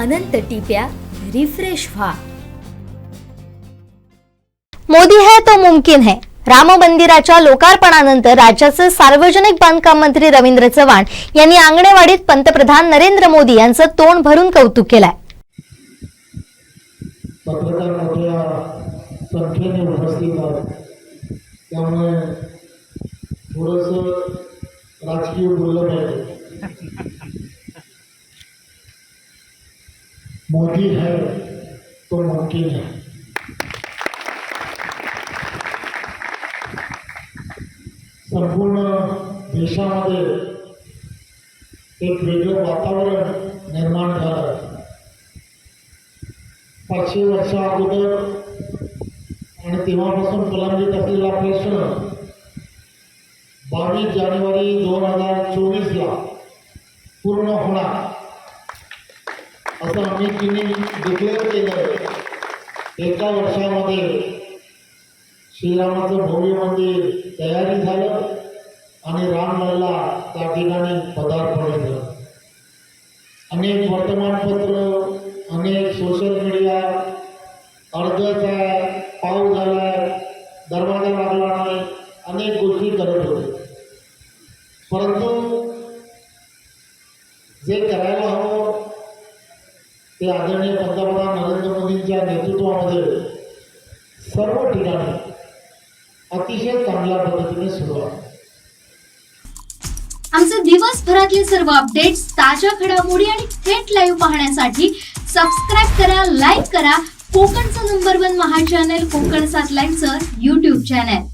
अनंत टिप्या refresh व्हा. मोदी है तो मुमकिन है. राम मंदिराच्या लोकार्पणानंतर राज्याचे सार्वजनिक बांधकाम मंत्री रवींद्र चव्हाण यांनी आंगणेवाडीत पंतप्रधान नरेंद्र मोदी यांचं तोंड भरून कौतुक केलंय. त्यामुळे राजकीय बोललं पाहिजे मोदी है तो मुमकिन है। संपूर्ण देशामध्ये एक वेगळं वातावरण निर्माण पाचशे वर्षा अगोदर आणि प्रलंबित प्रश्न, बावीस जानेवारी दोन हज़ार चोवीसला पूर्ण होणार. असं आम्ही तिने डिक्लेअर केलं. एका वर्षामध्ये श्रीरामाचं भव्य मंदिर तयारी झालं आणि रामलल्ला त्या ठिकाणी पदार्पण झालं अनेक वर्तमानपत्र अनेक सोशल मीडिया अर्धच आहे पाऊस झालाय दरवाजा लागला नाही अनेक गोष्टी करत होते. परंतु जे करायला हवं ते आदरणीय पंतप्रधान नरेंद्र मोदींच्या नेतृत्वामध्ये सर्व ठिकाणी अतिशय चांगल्या पद्धतीने सुरू आहे. आमचे दिवसभरातले सर्व अपडेट्स ताज्या घडामोडी आणि थेट लाईव्ह पाहण्यासाठी सबस्क्राईब करा लाईक करा. कोकणचं नंबर वन महा चॅनल कोकण सात लाईव्हचं युट्यूब चॅनल